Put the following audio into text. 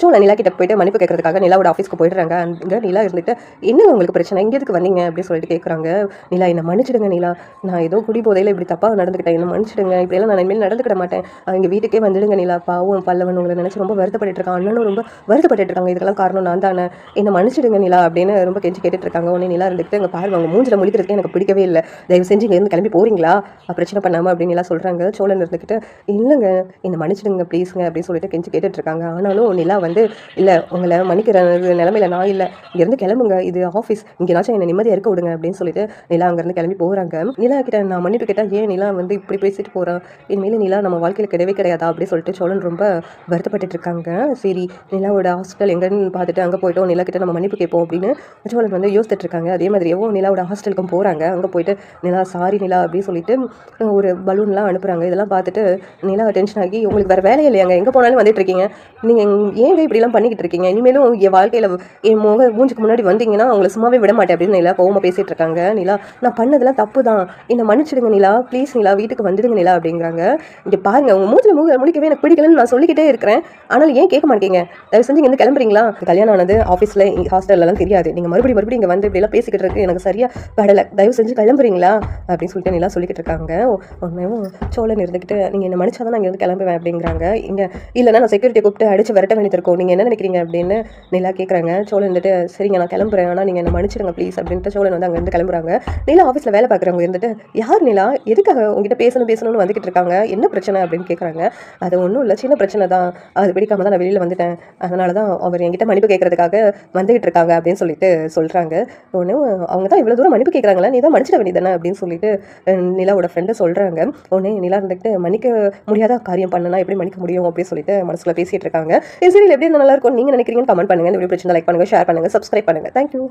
சோழ நிலா கிட்ட போயிட்டு மன்னிப்பு கேட்கறதுக்காக நிலாவோட ஆஃபீஸ்க்கு போயிடுறாங்க. அங்கே நிலா இருந்துட்டு என்ன உங்களுக்கு பிரச்சனை? இங்கே எதுக்கு வந்தீங்க? அப்படின்னு சொல்லிட்டு கேட்குறாங்க நிலா என்னை மன்னிச்சிடுங்க நிலா. நான் ஏதோ குடி போதையில் இப்படி தப்பாக நடந்துக்கிட்டேன் என்ன மன்னிச்சிடுங்க. இப்படியெல்லாம் நான் இனிமேல் நடந்துக்கிட மாட்டேன். எங்கள் வீட்டுக்கே வந்துடுங்க நிலா. பாவம் பல்லவன் உங்களை நினச்சி ரொம்ப வருத்தப்பட்டு இருக்கான் அண்ணனும் ரொம்ப வருத்தப்பட்டு இருக்காங்க இதுக்கெல்லாம் காரணம் நான் தானே. என்னை மன்னிச்சிடுங்க நிலா அப்படின்னு ரொம்ப கெஞ்சி கேட்டுட்டு இருக்காங்க உடனே நிலா இருந்துட்டு எங்கள் பாருங்க அவங்க மூஞ்சில் முழிக்கிறதுக்கு எனக்கு பிடிக்கவே இல்லை. தயவு செஞ்சு இங்கேருந்து கிளம்பி போறீங்களா? பிரச்சனை பண்ணாமல் அப்படின்னு எல்லாம் சொல்கிறாங்க சோழன் இருந்துக்கிட்டு இல்லைங்க. என்னை மன்னிச்சிடுங்க ப்ளீஸுங்க அப்படின்னு சொல்லிட்டு கெஞ்சி கேட்டுட்டு இருக்காங்க ஆனாலும் நிலா வந்து இல்லை உங்களை மன்னிக்கிற நிலமையில நான் இல்லை. இங்கேருந்து கிளம்புங்க. இது ஆஃபீஸ் இங்கேனாச்சும் என்னை நிம்மதியாக இருக்க விடுங்க அப்படின்னு சொல்லிட்டு நிலா அங்கேருந்து கிளம்பி போகிறாங்க நிலா கிட்ட நான் மன்னிப்பு கேட்டால் ஏன் நிலா வந்து இப்படி பேசிட்டு போகிறான் இனிமேல் நிலா நம்ம வாழ்க்கையில் கிடையவே கிடையாதா? அப்படின்னு சொல்லிட்டு சோழன் ரொம்ப வருத்தப்பட்டு இருக்காங்க. சரி நிலாவோட ஹாஸ்டல் எங்கன்னு பார்த்துட்டு அங்கே போயிட்டோம். நிலா கிட்ட நம்ம மன்னிப்பு கேட்போம் அப்படின்னு சோழன் வந்து யோசிச்சுட்டு இருக்காங்க. அதே மாதிரி எவ்வளோ நிலாவோட ஹாஸ்டலுக்கும் போகிறாங்க அங்கே போயிட்டு நிலா சாரி நிலா அப்படின்னு சொல்லிட்டு ஒரு பலூன்லாம் அனுப்புகிறாங்க இதெல்லாம் பார்த்துட்டு நிலா டென்ஷன் ஆகி உங்களுக்கு வேறு வேலையே இல்லையாங்க. எங்கே போனாலும் வந்துட்டு இருக்கீங்க. நீங்கள் ஏன் ஏங்க இப்படிலாம் பண்ணிக்கிட்டு இருக்கீங்க. இனிமேலும் என் வாழ்க்கையில் என் முக மூஞ்சுக்கு முன்னாடி வந்தீங்கன்னா அவங்கள சும்மாவே விட மாட்டேன் அப்படின்னு நிலா கோவமாக பேசிட்டு இருக்காங்க. நிலா நான் பண்ணதெல்லாம் தப்பு தான் என்னை மன்னிச்சிடுங்க நிலா. ப்ளீஸ் நிலா வீட்டுக்கு வந்துடுங்க நிலா அப்படிங்கிறாங்க. இங்கே பாருங்க உங்கள் மூஞ்சில் மூக முடிக்கவே எனக்கு பிடிக்கலன்னு நான் சொல்லிக்கிட்டே இருக்கிறேன். ஆனால் ஏன் கேட்க மாட்டேங்க? தயவு செஞ்சு இங்கே கிளம்புறீங்களா? கல்யாணம் ஆனது ஆஃபீஸில் ஹாஸ்டல்லலாம் தெரியாது. நீங்கள் மறுபடியும் மறுபடியும் இங்கே வந்து இப்படிலாம் பேசிக்கிட்டு இருக்கு. எனக்கு சரியாக படலை. தயவு செஞ்சு கிளம்புறீங்களா? அப்படின்னு சொல்லிட்டு நிலா சொல்லிக்கிட்டு இருக்காங்க. உடனேவும் சோழன் இருந்துக்கிட்டு நீங்கள் என்ன மன்னிச்சா தான் நான் இங்கேருந்து கிளம்புவேன் அப்படிங்கிறாங்க. இங்கே இல்லைன்னா நான் செக்யூரிட்டி கூப்பிட்டு அடிச்சு விரட்ட இருக்கும் நீங்கள் என்ன நினைக்கிறீங்க அப்படின்னு நிலா கேட்குறாங்க சோழன் வந்துட்டு சரிங்க நான் கிளம்புறேன். ஆனால் நீங்கள் என்ன மன்னிச்சிடுங்க ப்ளீஸ் அப்படின்ட்டு சோழன் வந்து அங்கேருந்து கிளம்புறாங்க. நிலா ஆஃபீஸில் வேலை பார்க்குறவங்க இருந்துட்டு யார் நிலா? எதுக்காக உங்ககிட்ட பேசணும் பேசணும்னு வந்துகிட்டு இருக்காங்க? என்ன பிரச்சனை? அப்படின்னு கேட்குறாங்க அது ஒன்றும் இல்லை சின்ன பிரச்சனை தான். அது பிடிக்காம தான் நான் வெளியில் வந்துட்டேன். அதனால தான் அவர் என்கிட்ட மன்னிப்பு கேட்கறதுக்காக வந்துகிட்டு இருக்காங்க அப்படின்னு சொல்லிட்டு சொல்கிறாங்க ஒன்று அவங்க தான் இவ்வளோ தூரம் மன்னிப்பு கேட்குறாங்களா நீ தான் மன்னிச்சிட வேண்டியதானே அப்படின்னு சொல்லிட்டு நிலாவோட ஃப்ரெண்டு சொல்கிறாங்க உடனே நிலா இருந்துக்கிட்டு மன்னிக்க முடியாத? காரியம் பண்ணனா எப்படி மன்னிக்க முடியும்? அப்படின்னு சொல்லிட்டு மனசுல பேசிட்டு இருக்காங்க. சீரியல் எப்படி நல்லா இருக்கும் நீங்கள் நினைக்கிறீங்கன்னு கமெண்ட் பண்ணுங்க. இந்த வீடியோ பிடிச்சிருந்தா லைக் பண்ணுங்க ஷேர் பண்ணுங்க சப்ஸ்கிரைப் பண்ணுங்க. தேங்க்யூ